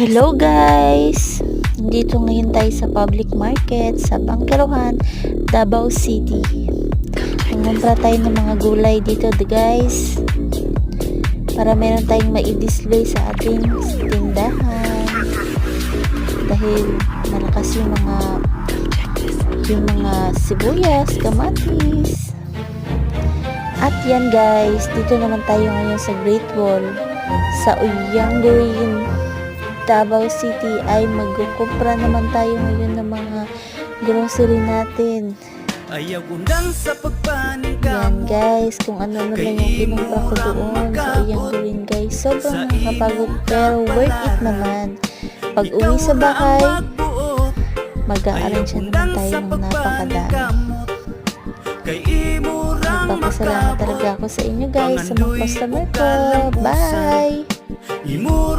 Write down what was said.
Hello guys! Dito ngayon tayo sa public market sa Bangkerohan, Davao City. Nangumpra tayo ng mga gulay dito guys. Para meron tayong mai-display sa ating tindahan. Dahil malakas yung mga yung mga sibuyas, kamatis. At yan guys, dito naman tayo ngayon sa Great Wall sa Uyanggarin, Davao City ay magkukumpra naman tayo ngayon ng mga grocery natin. Ayaw undang sa pagpaningkam Yan guys, kung ano na lang yung kinumpra ko doon sa Uyanggarin guys. Sobrang nakakapagod pero worth it naman. Pag uwi sa bahay, mag-a-arrange naman tayo ng napakadami. Nagpapasalamat talaga ako sa inyo guys, sa mga customer ko. Bye!